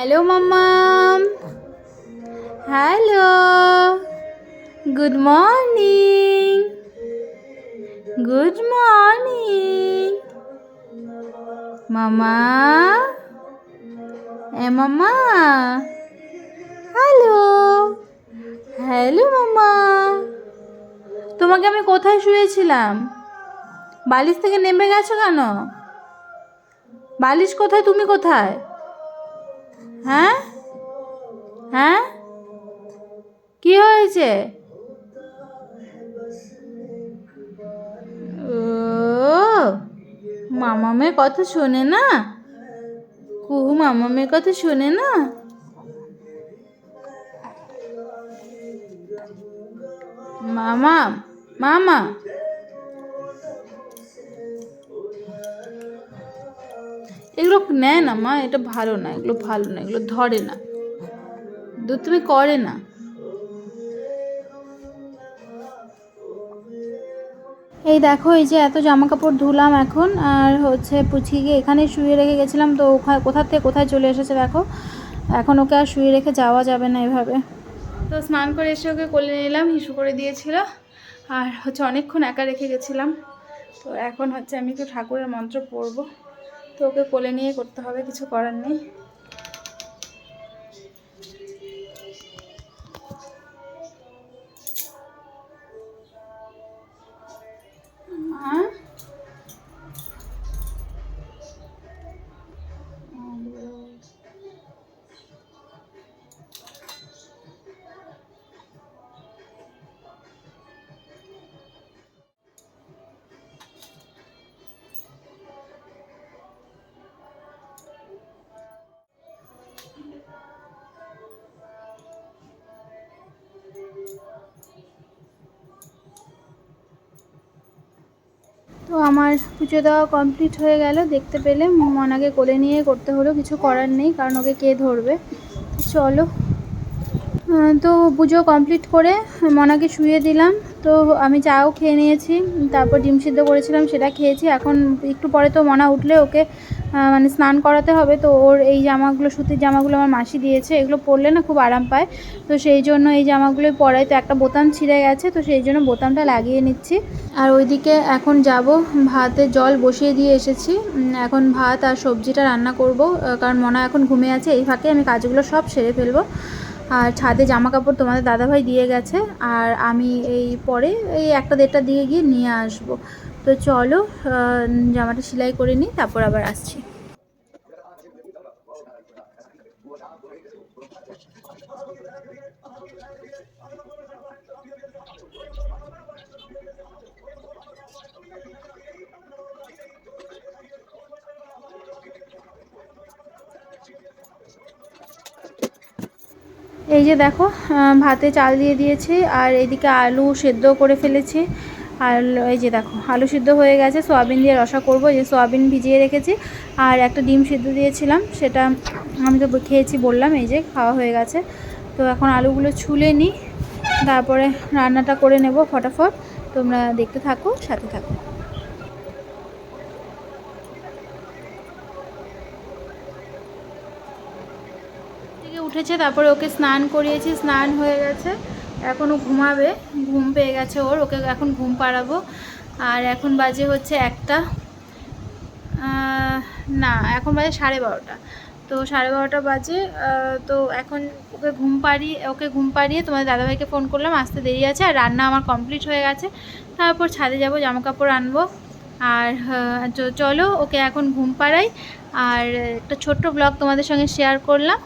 Hello মাম্মাম hello good morning good morning মামা এ মামা হ্যালো হ্যালো মামা তোমাকে আমি কোথায় শুয়েছিলাম? বালিশ থেকে নেমে গেছো কেন? বালিশ কোথায়? তুমি কোথায়? হ্যাঁ? হ্যাঁ? কি হয়েছে? ও, মামামের কথা শোনে না? কুহু মামা মামামের কথা শোনে না? মামা মামা। এগুলো নেয় না মা এটা ভালো না এগুলো ভালো না এগুলো ধরে না। দুধ তুমি করে না। এই দেখো এই যে এত জামা কাপড় ধুলাম এখন আর হচ্ছে পুচিকে এখানে শুয়ে রেখে গেছিলাম তো ওখানে কোথা থেকে কোথায় চলে এসেছে দেখো। এখন ওকে আর শুয়ে রেখে যাওয়া যাবে না এভাবে। তো স্নান করে এসে ওকে কোলে নিলাম হিসু করে দিয়েছিল আর হচ্ছে অনেকক্ষণ একা রেখে গেছিলাম। তো এখন হচ্ছে আমি একটু ঠাকুরের মন্ত্র পড়ব। তো ওকে কোলে নিয়ে করতে হবে কিছু করার নেই। তো আমার পুজো দেওয়া কমপ্লিট হয়ে গেল। দেখতে পেলে মনাকে কোলে নিয়ে করতে হলো, কিছু করার নেই, কারণ ওকে কে ধরবে? চলো। তো পুজো কমপ্লিট করে মনাকে শুয়ে দিলাম। তো আমি চাও খেয়ে নিয়েছি, তারপর ডিম সিদ্ধ করেছিলাম, সেটা খেয়েছি। এখন একটু পরে তো মনা উঠলে ওকে মানে স্নান করাতে হবে, তো ওর এই জামাগুলো, সুতির জামাগুলো আমার মাসি দিয়েছে, এগুলো পরলে না খুব আরাম পায়। তো সেই জন্য এই জামাগুলোই পরাই তো একটা বোতাম ছিঁড়ে গেছে, তো সেই জন্য বোতামটা লাগিয়ে নিচ্ছি। আর ওইদিকে এখন যাব, ভাতে জল বসিয়ে দিয়ে এসেছি। এখন ভাত আর সবজিটা রান্না করব কারণ মনা এখন ঘুমে আছে, এই ফাঁকে আমি কাজগুলো সব সেরে ফেলব। আর ছাদে জামা কাপড় তোমাদের দাদাভাই দিয়ে গেছে, আর আমি এই পরে এই একটা দেড়টা দিয়ে গিয়ে নিয়ে আসব। তো চলো জামাটা সেলাই করে নিই, তারপর আবার আসছি। এই যে দেখো ভাতে চাল দিয়ে দিয়েছি, আর এদিকে আলু সেদ্ধ করে ফেলেছি। আর এই যে দেখো, আলু সিদ্ধ হয়ে গেছে, সোয়াবিন দিয়ে রসা করব যে সোয়াবিন ভিজিয়ে রেখেছি। আর একটা ডিম সিদ্ধ দিয়েছিলাম, সেটা আমি তো খেয়েছি বললাম, এই যে খাওয়া হয়ে গেছে। তো এখন আলুগুলো ছুলে নিই তারপরে রান্নাটা করে নেব ফটাফট। তোমরা দেখতে থাকো, সাথে থেকে উঠেছে, তারপরে ওকে স্নান করিয়েছি, স্নান হয়ে গেছে। এখনও ঘুমাবে, ঘুম পেয়ে গেছে ওর, ওকে এখন ঘুম পাড়াবো। আর এখন বাজে হচ্ছে একটা না, এখন বাজে সাড়ে বারোটা। তো সাড়ে বারোটা বাজে তো এখন ওকে ঘুম পাড়িয়ে, ওকে ঘুম পাড়িয়ে তোমাদের দাদাভাইকে ফোন করলাম, আসতে দেরি আছে, আর রান্না আমার কমপ্লিট হয়ে গেছে। তারপর ছাদে যাব জামা কাপড় আনব। আর চলো ওকে এখন ঘুম পাড়াই। আর একটা ছোট্ট ব্লগ তোমাদের সঙ্গে শেয়ার করলাম।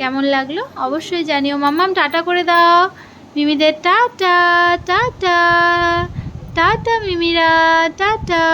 কেমন লাগল? অবশ্যই জানিও। মাম্মাম, টাটা করে দাও। মিমিদের টাটা টাটা টাটা মিমিরা টাটা